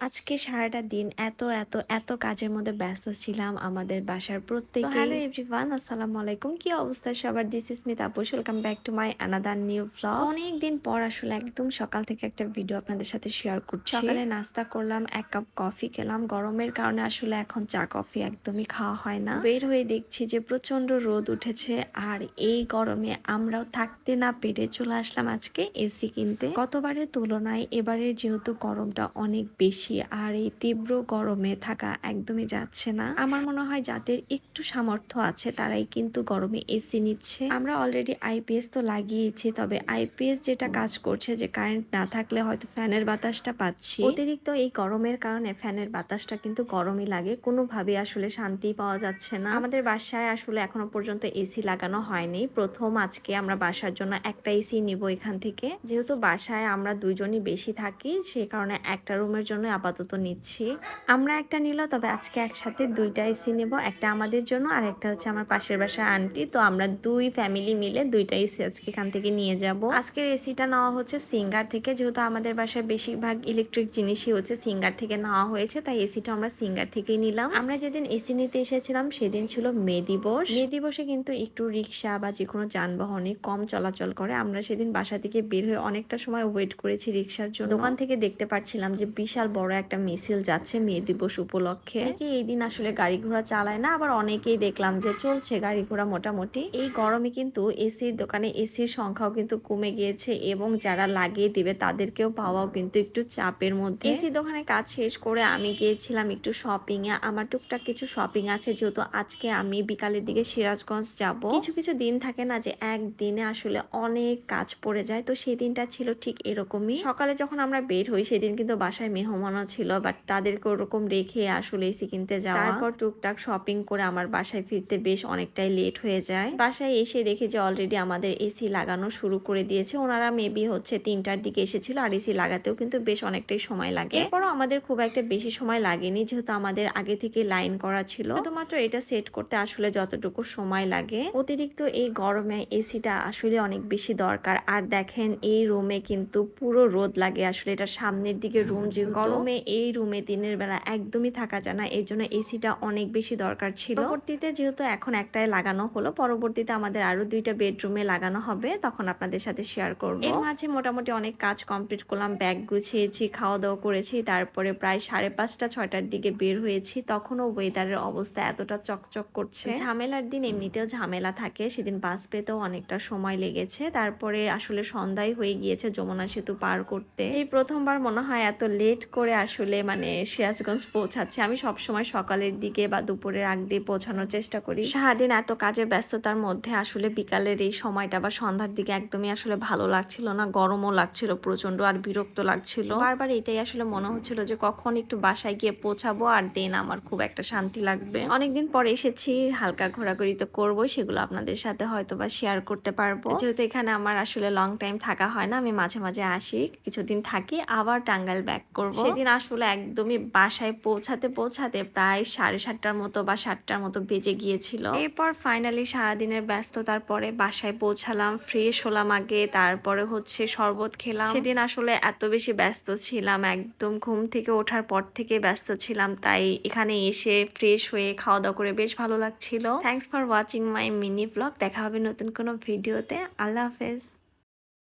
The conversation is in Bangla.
আজকে সারাটা দিন এত, এত, এত কাজের মধ্যে ব্যস্ত ছিলাম আমাদের বাসার প্রত্যেকেই। হ্যালো এভরিওয়ান আসসালামু আলাইকুম। কি অবস্থা সবার? This is মিত আপুস। Welcome back to my another new vlog অনেক দিন পর আসলে একদম সকাল থেকে একটা ভিডিও আপনাদের সাথে শেয়ার করছি। সকালে নাস্তা করলাম, এক কাপ কফি খেলাম। গরমের কারণে আসলে এখন চা কফি একদমই খাওয়া হয় না। বের হয়ে দেখছি যে প্রচণ্ড রোদ উঠেছে আর এই গরমে আমরাও থাকতে না পেরে চলে আসলাম আজকে এসি কিনতে। গতবারের তুলনায় এবারের যেহেতু গরমটা অনেক বেশি আর এই তীব্র গরমে থাকা একদমই যাচ্ছে না। আমার মনে হয় যাদের একটু সামর্থ্য আছে তারাই কিন্তু গরমে এসি নিচ্ছে। আমরা অলরেডি আইপিএস তো লাগিয়েছি, তবে আইপিএস যেটা কাজ করছে যে কারেন্ট না থাকলে হয়তো ফ্যানের বাতাসটা পাচ্ছি। অতিরিক্ত এই গরমের কারণে ফ্যানের বাতাসটা কিন্তু গরমই লাগে কোনোভাবে আসলে শান্তি পাওয়া যাচ্ছে না। আমাদের বাসায় আসলে এখনও পর্যন্ত এসি লাগানো হয়নি। প্রথম আজকে আমরা বাসার জন্য একটা এসি নিব এখান থেকে। যেহেতু বাসায় আমরা দুইজনই বেশি থাকি সেই কারণে একটা রুমের জন্য আপাতত নিচ্ছি। আমরা একটা নিল তবে আজকে একসাথে দুইটা এসি নেব, একটা আমাদের জন্য আর একটা হচ্ছে আমার পাশের বাসার আন্টি। তো আমরা দুই ফ্যামিলি মিলে দুইটা এসি আজকে এখান থেকে নিয়ে যাব। আজকের এসিটা নেওয়া হচ্ছে সিঙ্গার থেকে, যেহেতু আমাদের বাসায় বেশিরভাগ ইলেকট্রিক জিনিসই হচ্ছে সিঙ্গার থেকে নেওয়া হয়েছে, তাই এসিটা আমরা সিঙ্গার থেকেই নিলাম। আমরা যেদিন এসি নিতে এসেছিলাম সেদিন ছিল মে দিবস মে দিবসে কিন্তু একটু রিক্সা বা যে কোনো যানবাহনে কম চলাচল করে। আমরা সেদিন বাসা থেকে বের হয়ে অনেকটা সময় ওয়েট করেছি রিক্সার জন্য। দোকান থেকে দেখতে পাচ্ছিলাম যে বিশাল বড় একটা মিছিল যাচ্ছে মে দিবস উপলক্ষে। অনেকে এই দিন আসলে গাড়ি ঘোড়া চালায় না আবার অনেকেই দেখলাম যে চলছে গাড়ি ঘোড়া মোটামুটি। এই গরমে কিন্তু এসির দোকানে এসির সংখ্যাও কিন্তু কমে গিয়েছে এবং যারা লাগিয়ে দিবে তাদেরকেও পাওয়াও কিন্তু একটু চাপের মধ্যে। এসি দোকানে কাজ শেষ করে আমি গিয়েছিলাম একটু শপিং এ। আমার টুকটাক কিছু শপিং আছে যেহেতু আজকে আমি বিকালের দিকে সিরাজগঞ্জ যাব। কিছু কিছু দিন থাকে না যে একদিনে আসলে অনেক কাজ পড়ে যায় তো সেই দিনটা ছিল ঠিক এরকমই। সকালে যখন আমরা বের হই সেদিন কিন্তু বাসায় মেহমানও ছিল বাট তাদেরকে ওরকম রেখে আসলে এসি কিনতে যাওয়া। তারপর টুকটাক শপিং করে আমার বাসায় ফিরতে বেশ অনেকটাই লেট হয়ে যায়। বাসায় এসে দেখি যে অলরেডি আমাদের এসি লাগানো শুরু করে দিয়েছে। ওনারা মেবি হচ্ছে তিনটার দিকে এসেছিল, আর এসি লাগাতেও কিন্তু বেশ অনেকটাই সময় লাগে। এরপরও আমাদের খুব একটা বেশি সময় লাগেনি, যেহেতু আমাদের আগে থেকে লাইন করা ছিল। শুধুমাত্র এটা সেট করতে আসলে যতটুকু সময় লাগে। অতিরিক্ত এই গরমে এসিটা আসলে অনেক বেশি দরকার। আর দেখেন, এই রুমে কিন্তু পুরো রোদ লাগে। আসলে এটা সামনের দিকে রুম যে গরমে এই রুমে দিনের বেলা একদমই থাকা যায় না। এই জন্য এসিটা অনেক বেশি দরকার ছিল। পরবর্তীতে যেহেতু এখন একটাই লাগানো হলো পরবর্তীতে আমাদের আরও দুইটা বেডরুমে লাগানো হবে তখন আপনাদের সাথে শেয়ার করব। এর মাঝে মোটামুটি অনেক কাজ কমপ্লিট করলাম ব্যাগ গুছিয়েছি খাওয়া দাওয়া করেছি তারপরে প্রায় সাড়ে পাঁচটা ছয়টার দিকে বের হয়েছি। তখনও ওয়েদারের অবস্থা এতটা চকচক করছে। ঝামেলার দিন এমনিতেও ঝামেলা থাকে সেদিন বাস পেতেও অনেকটা সময় লেগেছে। তারপরে আসলে সন্ধ্যায় হয়ে গিয়েছে যমুনা সেতু পার করতে। এই প্রথমবার মনে হয় এত লেট করে আসলে মানে সিরাজগঞ্জ পৌঁছাচ্ছে। আমি সবসময় সকালের দিকে বা দুপুরের আগ দিয়ে পৌঁছানোর চেষ্টা করি। সারাদিন এত কাজের ব্যস্ততার মধ্যে আসলে বিকালের এই সময়টা বা সন্ধ্যার দিকে একদমই আসলে ভালো লাগছিল না, গরমও লাগছিল প্রচণ্ড আর বিরক্ত লাগছিল। বারবার এটাই আসলে মনে হচ্ছিল যে কখন একটু বাসায় গিয়ে পৌঁছাবো আর দেন আমার খুব একটা শান্তি লাগবে। অনেকদিন পর এসেছি, হালকা ঘোরাঘুরি তো করব সেগুলো আপনাদের সাথে হয়তো বা শেয়ার করতে পারব। যেহেতু এখানে আমার আসলে লং টাইম থাকা হয় না, আমি মাঝে মাঝে আসি, কিছুদিন থাকি, আবার টাঙ্গাইল ব্যাক করব। সেদিন আসলে একদমই বাসায় পৌঁছাতে পৌঁছাতে প্রায় সাড়ে সাতটার মতো বা সাতটার মতো বেজে গিয়েছিল। এরপর ফাইনালি সারাদিনের ব্যস্ততার পরে বাসায় পৌঁছালাম ফ্রেশ হলাম আগে, তারপরে হচ্ছে শরবত খেলাম। সেদিন আসলে এত বেশি ব্যস্ত ছিলাম, একদম ঘুম থেকে ওঠার পর থেকে ব্যস্ত ছিলাম, তাই এখানে এসে ফ্রেশ হয়ে খাওয়া দাওয়া করে বেশ ভালো লাগছিল। Thanks for watching my mini vlog দেখা হবে নতুন কোনো ভিডিওতে আল্লাহ হাফেজ।